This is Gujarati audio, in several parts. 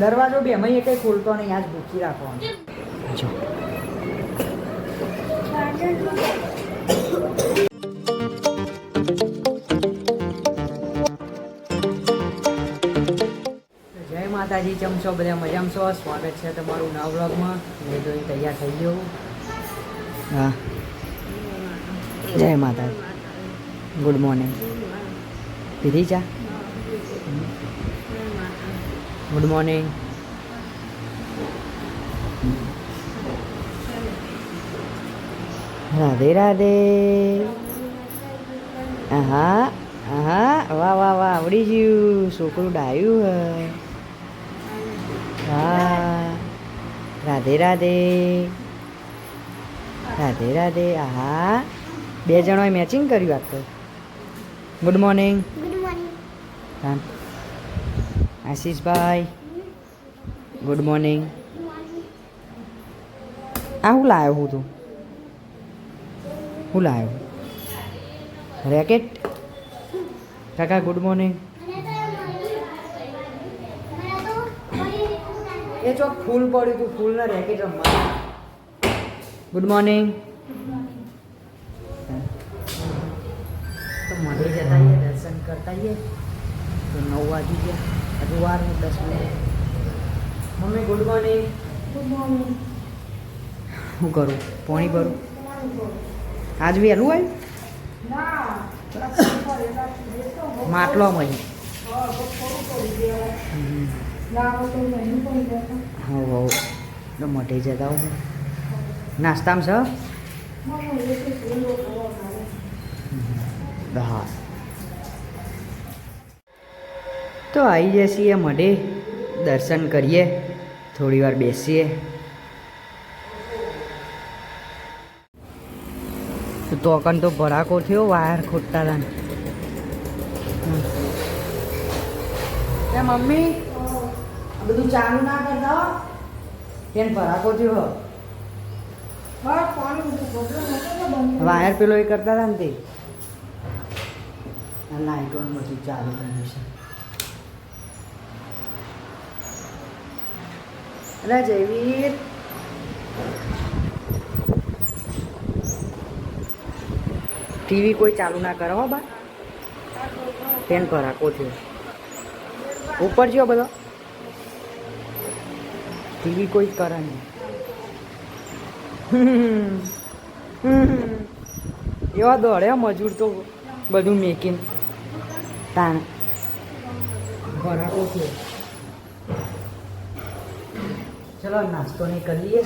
દરવાજો બે એમાં કંઈ ખોલતો નહીં આજ ભૂખી રાખવાનો. જો. જય માતાજી ચમશો બધા મજામાં છો? સ્વાગત છે તમારું નવા બ્લોગમાં મેં જોઈને તૈયાર થઈ ગયો હા. જય માતાજી. ગુડ મોર્નિંગ પીધી ચા? ગુડ મોર્નિંગ રાધે રાધે હા હા વાહ વાહ વાહ આવડી ગયું છોકરું ડાયું હે હા રાધે રાધે રાધે રાધે આહા બે જણોએ મેચિંગ કર્યું તો good morning good morning આશીષભાઈ good morning આ હું લાવ્યો હું તું? હું લાવ્યો રેકેટ કાકા ગુડ મોર્નિંગ એ ચોક ફૂલ પડ્યું તું, ફૂલના રેકેટ રમવા. ગુડ મોર્નિંગ તો મળે જતા દર્શન કરતા તો નવ વાગી ગયા. હજુ વાર ને દસ minute. Mummy good morning good morning શું કરું? પોણી ભરું? આજ વહેલું હોય? માટલો મહી. હવ હવ. તો મોઢે જતા હું નાસ્તામાં સર હા. તો આવી જશે એ મળે દર્શન કરીએ થોડી વાર બેસીએ. તો તોકન તો ભરાકો થયો વાયર ખોટતા હતા ને. એ મમ્મી બધું ચાલુ ના કરતા કેમ ભડાકો થયો વાયર પેલો એ કરતા હતા ને તે લાઈટો બધું ચાલુ કર્યું છે. અલા જયવીર. ટીવી કોઈ ચાલુ ના કરો બા. ફેન પર રાખો થયો ઉપર જો બધો. ટીવી કોઈ કરે નહીં. એવા દોડે મજૂર તો બધું મેકિંગ તાણ. ભરાકો થયો ચલો, નાસ્તો નહીં કરી લઈએ.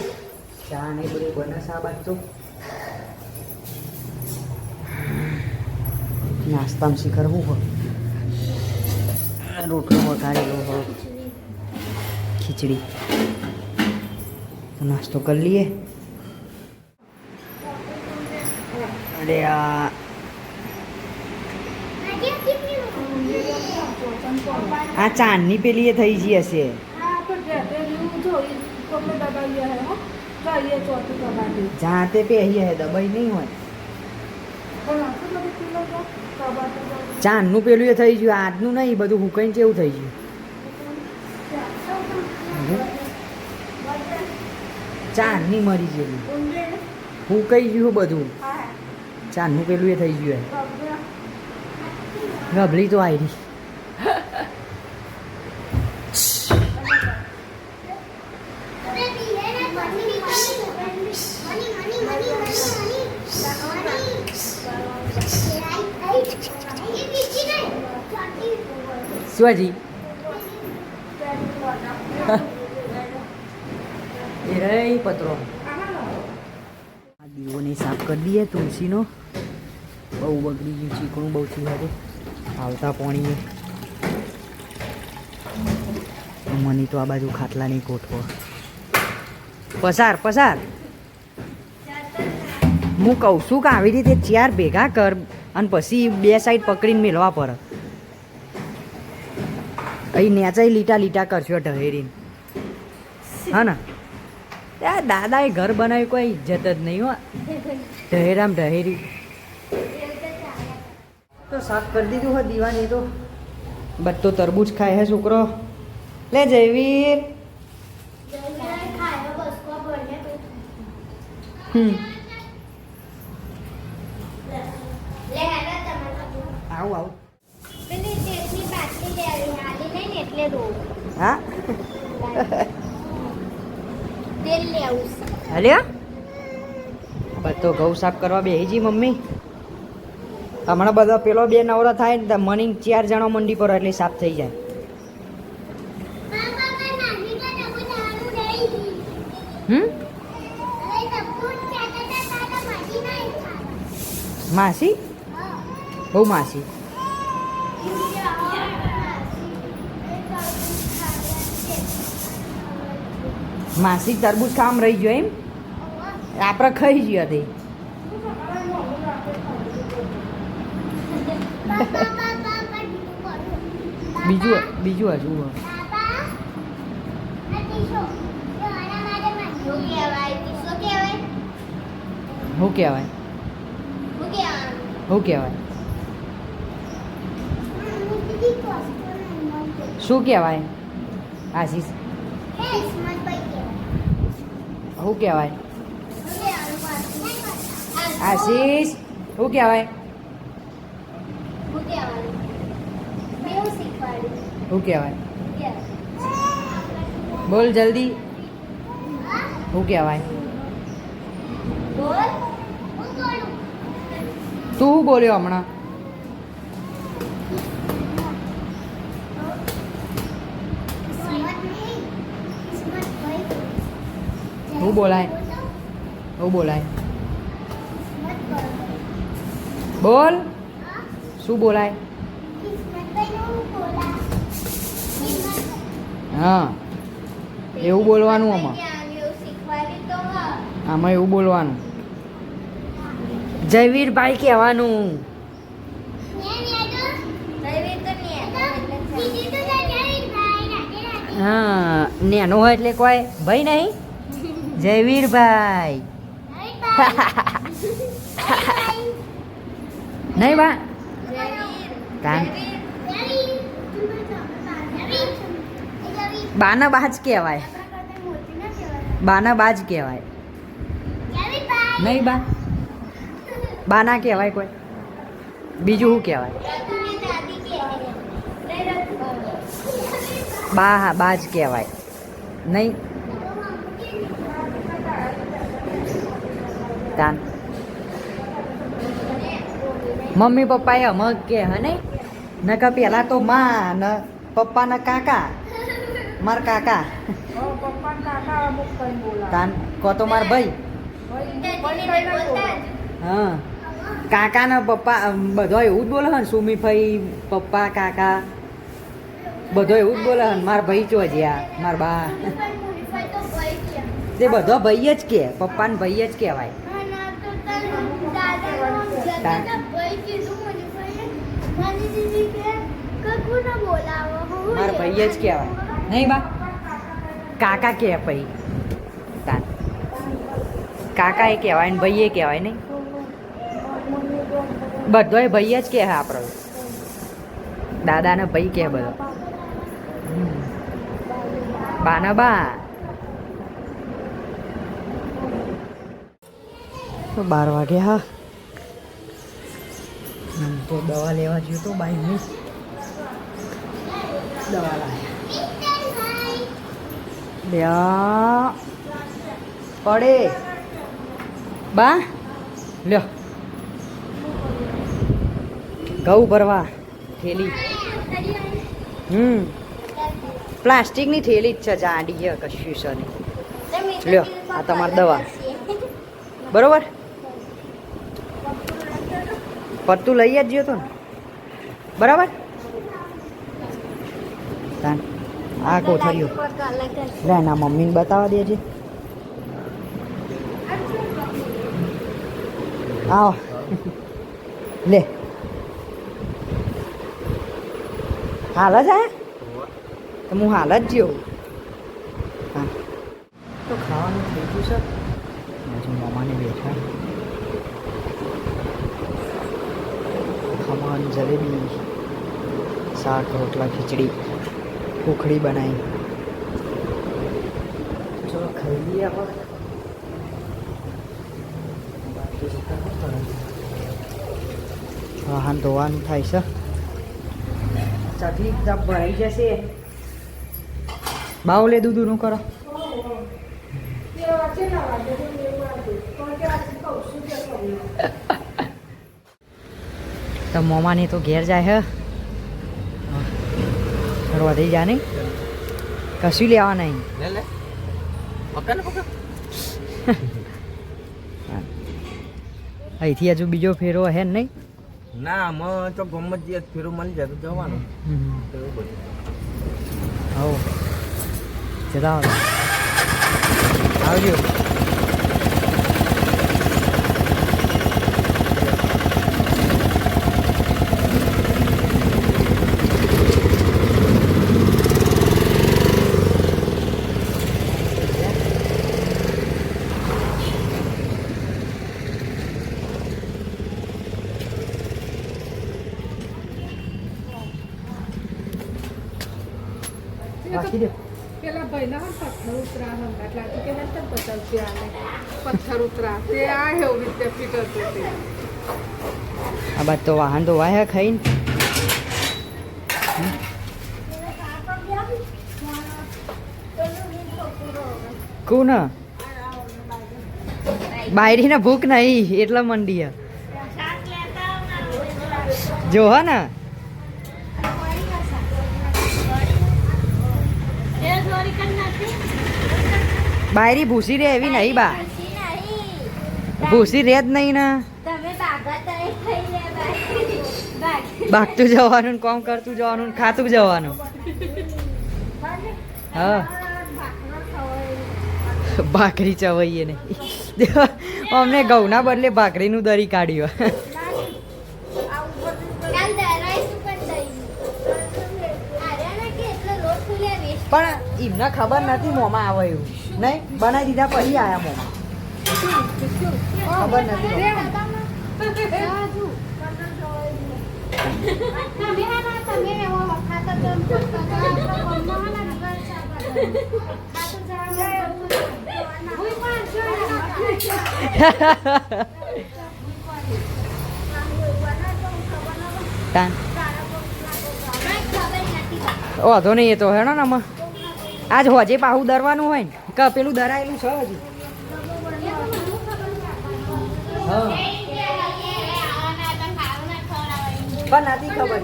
ચા ને બધું બને બાદ તો નાસ્તામાં શી કરવું હોય? રોટલો વઘારેલો હોય. ખીચડી. નાસ્તો કરી લઈએ. અરે આ. આ ચાંદની પેલી એ થઈ ગઈ હશે. જાતે પહેરીએ હે દબાઈ નહીં હોય. ચાંદનું પેલું એ થઈ ગયું આજનું નહીં બધું હુકાઈને કેવું થઈ ગયું? ચાંદની મરી ગયેલી. હુકાઈ ગયું બધું. ચાંદનું પેલું એ થઈ ગયું હે. ગભલી તો આવી શિવાજી. એ પત્રો. આ દીવોને સાફ કરી દઈએ તુલસીનો. બહુ બગડી ગયું ચીકણું બહુ થયું હતું આવતા પાણીએ. મને તો આ બાજુ ખાટલાની ગોઠવો. પસાર પસાર. હું કહું છું કે આવી રીતે ચાર ભેગા કર અને પછી બે સાઈડ પકડીને મેળવા પર. અહીં નેચાઈ લીટા લીટા કરશો ઢહેરીને. હા ને? ત્યાં દાદાએ ઘર બનાવ્યું કોઈ ઇજ્જત જ નહીં હો. ઢહેરામ ઢહેરી. તો સાફ કરી દીધું હોય દીવાની તો. બટ તો તરબૂચ ખાય હે છોકરો. લે જયવીર. હમ આવું આવું હા. અલ્યા બધો ઘઉં સાફ કરવા બેહી જી મમ્મી. હમણાં બધા પેલો બે નવરો થાય ને મની ચાર જણો મંડી પર એટલે સાફ થઈ જાય. માસી બહુ માસી. માસી, તરબૂચ કામ રહી ગયો એમ? આપણે ખાઈ ગયો તે. બીજું બીજું હજુ શું કહેવાય? શું કહેવાય? શું કહેવાય? આશીષ. શું કહેવાય? આશીષ શું કહેવાય? શું કહેવાય? બોલ જલ્દી. શું કહેવાય? તું બોલ્યો હમણાં. શું બોલાય. એવું બોલાય. બોલ. શું બોલાય? હા. એવું બોલવાનું આમાં. આમાં એવું બોલવાનું. જયવીરભાઈ કહેવાનું. હા, નેનો હોય એટલે કોઈ ભાઈ નહીં. જયવીરભાઈ નહીં બા. બાના બાજ કહેવાય. બાના બાજ કહેવાય. નહીં બા. બાના કહેવાય કોઈ. બીજું શું કહેવાય? બા હા બાજ કહેવાય. નહીં તાન મમ્મી પપ્પાએ અમક કે હે નહીં નકર પેલા તો માં ને પપ્પા ને કાકા માર કાકા. તાન કો તો માર ભાઈ. હા કાકા ને પપ્પા બધો એવું જ બોલે હન સુમી સુમીભાઈ પપ્પા કાકા. બધો એવું જ બોલે હન માર ભાઈ ચો જ્યાં માર બા. તે બધો ભાઈ જ કે પપ્પા ને ભાઈ જ કહેવાય. માર ભાઈ જ કહેવાય. નહીં બા કાકા કે ભાઈ તાન કાકા એ કહેવાય ને ભાઈ એ કહેવાય નહીં. બધો એ ભાઈ જ કહે આપણો. દાદાને ભાઈ કહે બધો. બાના બા. તો બાર વાગ્યા હા. હમ, તો દવા લેવા ગયો તો બાઈની દવા લાયા. લ્યા પડે. બા લ્યો. ઘઉં ભરવા થેલી. હમ પ્લાસ્ટિકની થેલી જ છે જાડી કશું છે નહીં. લ્યો, આ તમારી દવા. બરોબર? પત્તું લઈ જ ગયો તો ને. બરાબર? આ કોથળીઓ. લે, ના, મમ્મીને બતાવવા દેજે. આવો. લે. હાલ જ આયા તો હું હાલ જ જ્યો હા. તો ખાવાનું થઈ ગયું છે હજુ મામાને બેઠા ખમણ જલેબી શાક રોટલા ખીચડી ઉખડી બનાવી. ચલો ખાઈ લઈએ? વાહન ધોવાનું થાય છે. તપ ભરાઈ જશે. બાવલે દૂધનું કરો. તો મોમાની તો ઘેર જાય હે. વધી જા નહીં કશું લેવા નહીં. અહીંથી હજુ બીજો ફેરો હે નહીં? ના આમાં તો ગમત જે ફેરો મળી જાય તો જવાનું. હવ. જતા આવજો આવજો બાકી દે પેલા ભાઈના પણ પથ્થર ઉતરા હતા એટલે આથી કે નતા પચાસ રૂપિયા આલે પથ્થર ઉતરા તે આ હેવું વિદ્યાપીઠ હતું તે આ બાદ તો વાહન તો વાહે ખાઈને. બાયરી બાયરીને ભૂખ નહીં એટલા મંડી. જો હા ને. બાયરી ભૂસી રે એવી નહીં બા. ભૂસી રે જ નહીં ને. ભાગતું જવાનું ને કોમ કરતું જવાનું ને ખાતું જવાનું. હા. ભાખરી ચવાઈએ નહીં. અમને ઘઉંના બદલે ભાખરીનું દરી કાઢ્યું. પણ એમને ખબર નથી મોમાં આવે એવું. નહીં? બનાવી દીધા પછી આયા મોમાં. ખબર નથી. વાંધો નહીં, એ તો હેણો ને આમાં. આજ હોજે પાહું દરવાનું હોય ને. કે પેલું દરાયેલું છે હજી? હા. પણ નથી ખબર.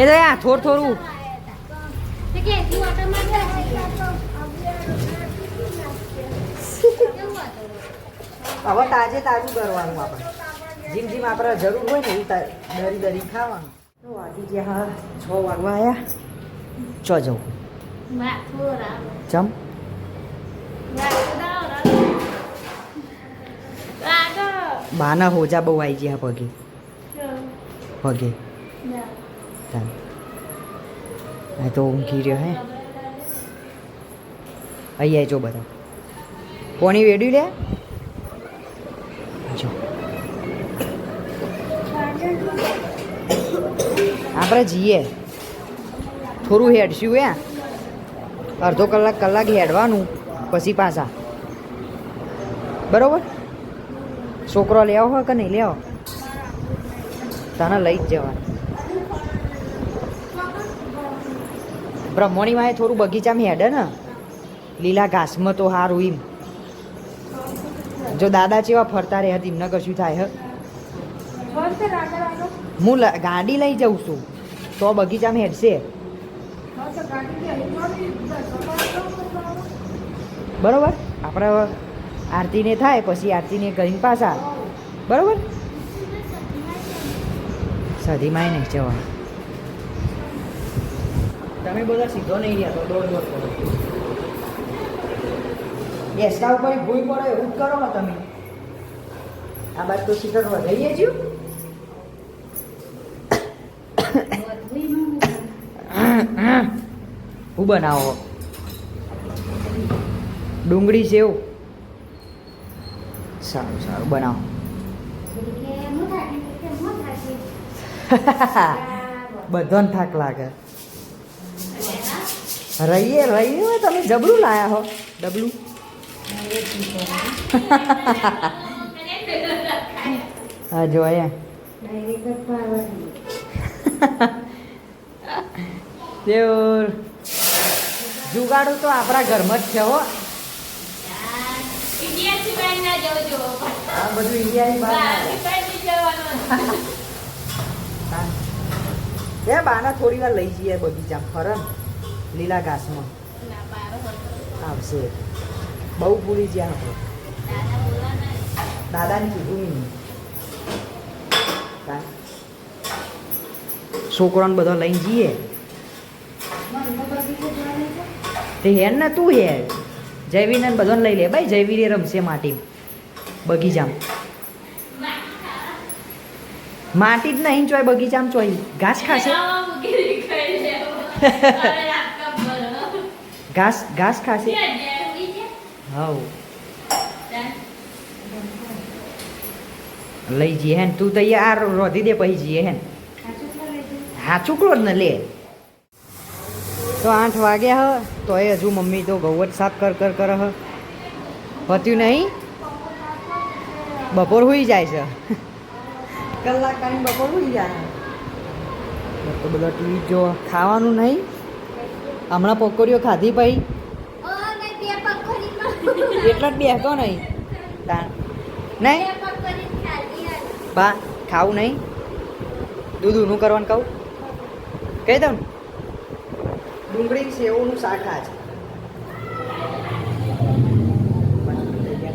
એ તો આ થોડું થોડું હવે તાજે તાજું કરવાનું આપણે. જીમ જીમ આપણે જરૂર હોય ને એવું દરી દરી ખાવાનું. તો વાગી ગયા હા છ વાગવા આવ્યા ચો જવું. ચમ. બાના હોજા બહુ આવી ગયા પગે. પગે. આ તો ઊંઘી રહ્યો હે. અહીંયા જો બધા. કોની વેડ્યું લે જો. આપણે જઈએ. થોડું હેડશું હે. અડધો કલાક કલાક હેડવાનું, પછી પાછા. બરોબર? છોકરો લેવો હોય કે નહીં લેવો? તને લઈ જ જવાનું. બ્રહ્મણી માં થોડું બગીચામાં હેડે ને. લીલા ઘાસમાં તો હારું એમ. જો દાદા જેવા ફરતા રહ્યા એમને કશું થાય, હ? ગાડી લઈ જાઉં છું. તો બગીચામાં હેડશે. બરોબર? આપણે આરતીને થાય પછી આરતીને કરીને પાછા. બરાબર? સધીમાં નહીં જવાનું તમે બધા સીધો નહીં રહ્યા તો દોડ દોડ કરો. બેસતા ઉપર ભૂલ પડે એવું જ કરો ને તમે. આ બાદ તો સીધો વધારીએ છીએ. હું બનાવો. ડુંગળી સેવ. સારું સારું બનાવો. બધાને થાક લાગે. રહીએ રહીએ હોય તમે જબરું લાયા હો. ડબલું. હા જોઈએ. જુગાડો તો આપણા ઘરમાં જ છે હો. આ બધું ઇન્ડિયાની બહાર એ બાના થોડી વાર લઈ જઈએ બગીચા. ફરે લીલા ઘાસમાં. આવશે. બહુ ભૂલી ગયા આપણે દાદાને કીધું નહીં. છોકરાને બધા લઈને જઈએ. તે હેર ને તું હેર જયવીને બધાને લઈ લે. ભાઈ, જયવીરે રમશે માટી. બગીચામાં. માટી જ નહીં ચોય, બગીચામાં ચોય. ઘાસ ખાશે? ઘાસ ઘાસ ખાશે? હવ. લઈ જઈએ હેન તું તૈયાર, રોધી દે પછી જઈએ હેન હા છોકરો જ ને લે. તો આઠ વાગ્યા હ તો એ હજુ મમ્મી તો ગૌવટ જ સાફ કર કર કર હ. પત્યું નહીં? બપોર હોઈ જાય છે. કલાક ટાઈમ બપોર હોઈ જાય. તો બધા ટીવી જો ખાવાનું નહીં? હમણાં પકોડીઓ ખાધી પછી એટલા જ બેહતો નહીં? નહીં? બા ખાવું નહીં? દૂધ ઊનું કરવાનું કહું? કહી દઉં ને? ડુંગળી સેવનું શાક આ છે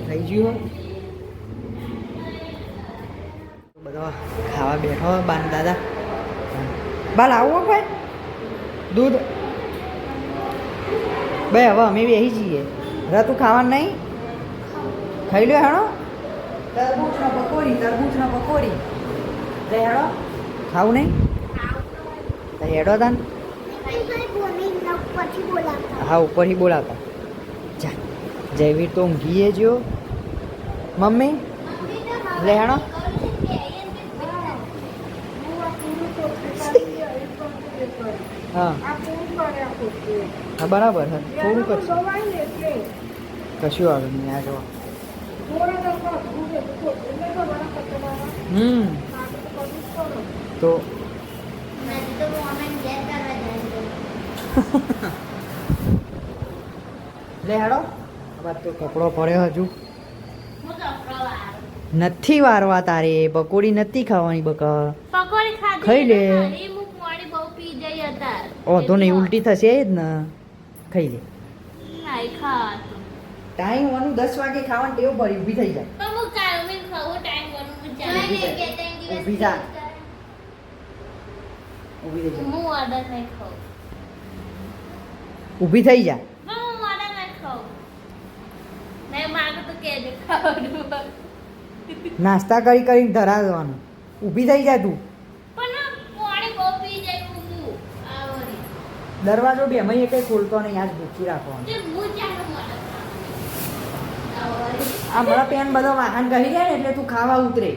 થઈ ગયું બધો ખાવા બેઠો બાન દાદા. બાલ આવો ભાઈ. દૂધ. બે હવે અમે બેસી જઈએ. હવે તું ખાવાનું નહીં? ખાઈ લ્યો હેણો. તરબૂચનો પકોડી તરબૂચનો પકોડી. લે હેડો ખાવું નહીં? હેડો તાન. હા ઉપરથી બોલાવતા. જા જયવીર તો ઊંઘીએ જો મમ્મી લે હેણો. હા. હા બરાબર હા થોડુંક જ. કશું આવે નહીં આ જોવા હમ. તો લે હેડો. હવે તો કપડો પડ્યો હજુ. નથી વારવા તારે પકોડી નથી ખાવાની બકા. ખાઈ લે. એ મુક મોડી બહુ પી જઈ હતા ઓધો નહીં ઉલટી થશે એ જ ને. ખાઈ લે. નાઈ ટાઈમ વાનું દસ વાગે ખાવાની ટેવ ભરી ઊભી થઈ જાય ઊભી દિવસ ઊભી થઈ ખાઉં. ઊભી થઈ જાય પણ હું ઓર્ડર નહીં ખાઉં નહીં માગું તો કહેજો ખાવાનું નાસ્તા કરી કરીને ધરા દેવાનું ઊભી થઈ જાય તું દરવાજો બી એમાં કઈ ખોલતો નહીં આજ ભૂખી રાખવાનો. આ મારા પેન બધો વાહન કરી જાય ને એટલે તું ખાવા ઉતરે.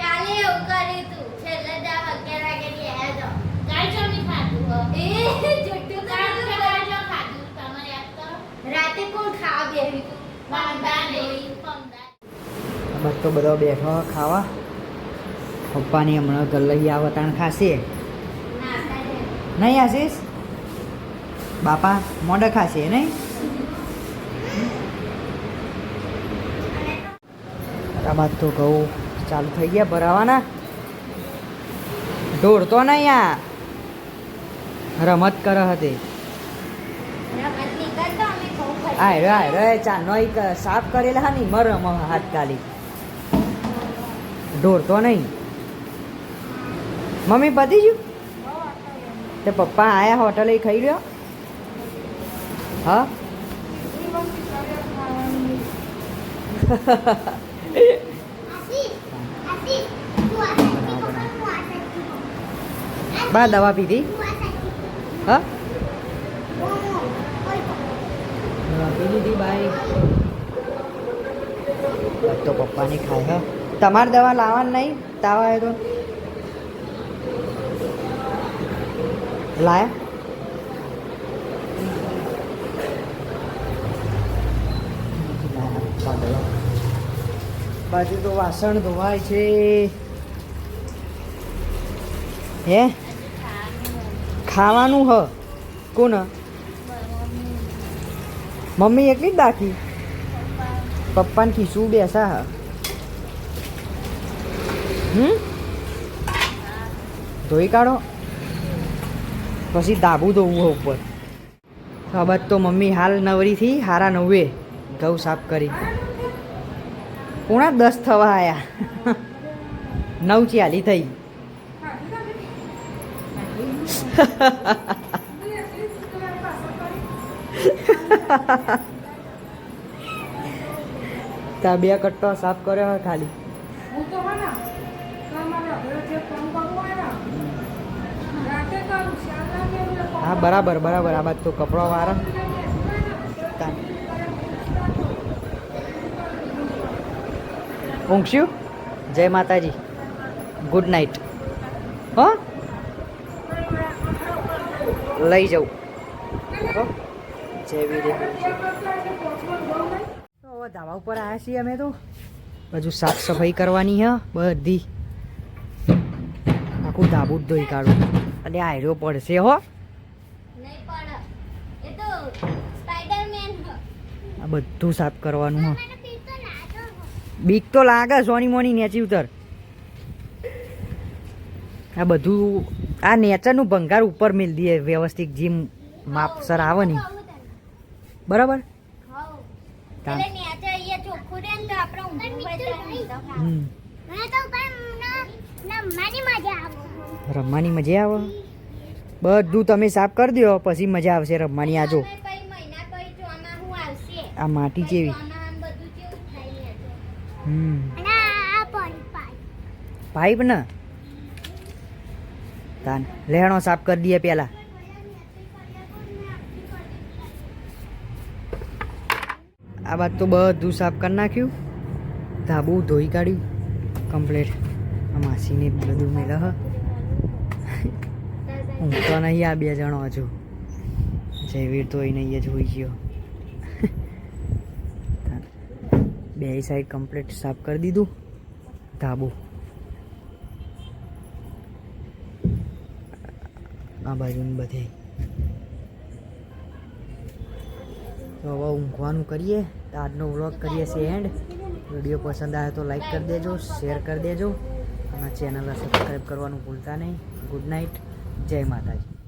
કાલે એવું કરી તું. છેલ્લે દાવ અગિયાર વાગે ની આયા તો કાલ જો નહીં ખાધું હો એ જુઠ્ઠું કાલ જો કાલ જો ખાધું તમારે યાદ કરો રાતે કોણ ખાવા બેહી તું પમદા નહીં પમદા બસ તો બધો બેઠો ખાવા. પપ્પાની હમણાં ઘર આવતાણ ખાશે નાસ્તા છે નહીં આશીષ? બાપા મોડા ખાશે નહીં? બાદ તો ઘઉં ચાલુ થઈ ગયા ભરાવાના. ઢોળતો નહીં આ. રમત કરે હતી. આ રે રે ચાનો ઈ સાફ કરેલા હા ની મરમ હાથ કાલી ઢોળતો નહીં. મમ્મી પતી ગયું? તે પપ્પા આયા હોટલે ખાઈ લ્યો. હા? બા દવા પીધી? હા? દવા પી લીધી બાઈ. તો પપ્પાની ખાય, હા? તમારે દવા લાવવાની નહીં? તાવ આવે તો. લાયા? બાજુ તો વાસણ ધોવાય છે. હે? ખાવાનું હ. કોણ? મમ્મી એટલી જ બાકી? પપ્પાને ખીસું બેસા હા. હમ? ધોઈ કાઢો. પછી ધાબુ ધોવું ઉપર. ખબર તો મમ્મી હાલ નવરીથી હારા નવે. ઘઉં સાફ કરી. પૂણા દસ થવા આયા. નવ ચાલી થઈ. ત્યાં બે કટ્ટો સાફ કર્યો ખાલી. હું રાતે બરાબર બરાબર. આ બાજુ કપડો વાળા. ઊંઘશું? જય માતાજી. ગુડ નાઇટ હો? લઈ જાઉં. હો? જય વીરે તો હવે ધાબા ઉપર આવ્યા છીએ અમે તો. હજુ સાફ સફાઈ કરવાની હા, બધી. આખું ધાબુ જ ધોઈ કાઢું. અને આયરો પડશે હો. નહીં પડે. એ તો સ્પાઈડરમેન હ. આ બધું સાફ કરવાનું હો. બીક તો લાગે સોની મોની નેચી ઉતર. આ બધું આ નેચરનું ભંગાર ઉપર મેલ દઈએ વ્યવસ્થિત જીમ માપસર આવે ને બરાબર. હમ. તો પણ નમવાની મજા આવે. રમવાની મજા આવે. બધું તમે સાફ કરી દો પછી મજા આવશે રમવાની આ જો. હવે પછી મહિના પછી ચોમાસું આવશે? આ માટી જેવી. પાઇપ ને? તાન લેણો સાફ કરી દઈએ પેલા. આ બાદ તો બધું સાફ કરી નાખ્યું. ધાબુ ધોઈ કાઢ્યું. કમ્પ્લેટ. આ માસીને બધું મેળ હ તો નહીં આ બે જણો હજુ જયવીર તો એને નહીં જ હોઈ ગયો. બે સાઈડ કમ્પ્લીટ સાફ કરી દીધું. ધાબુ. આ બાજુની બધે. તો હવે ઊંઘવાનું કરીએ. તો આજનો વ્લોગ કરીએ છીએ એન્ડ વીડિયો પસંદ આવે તો લાઈક કરી દેજો શેર કરી દેજો. અને ચેનલને સબસ્ક્રાઈબ કરવાનું ભૂલતા નહીં. ગુડ નાઇટ જય માતાજી.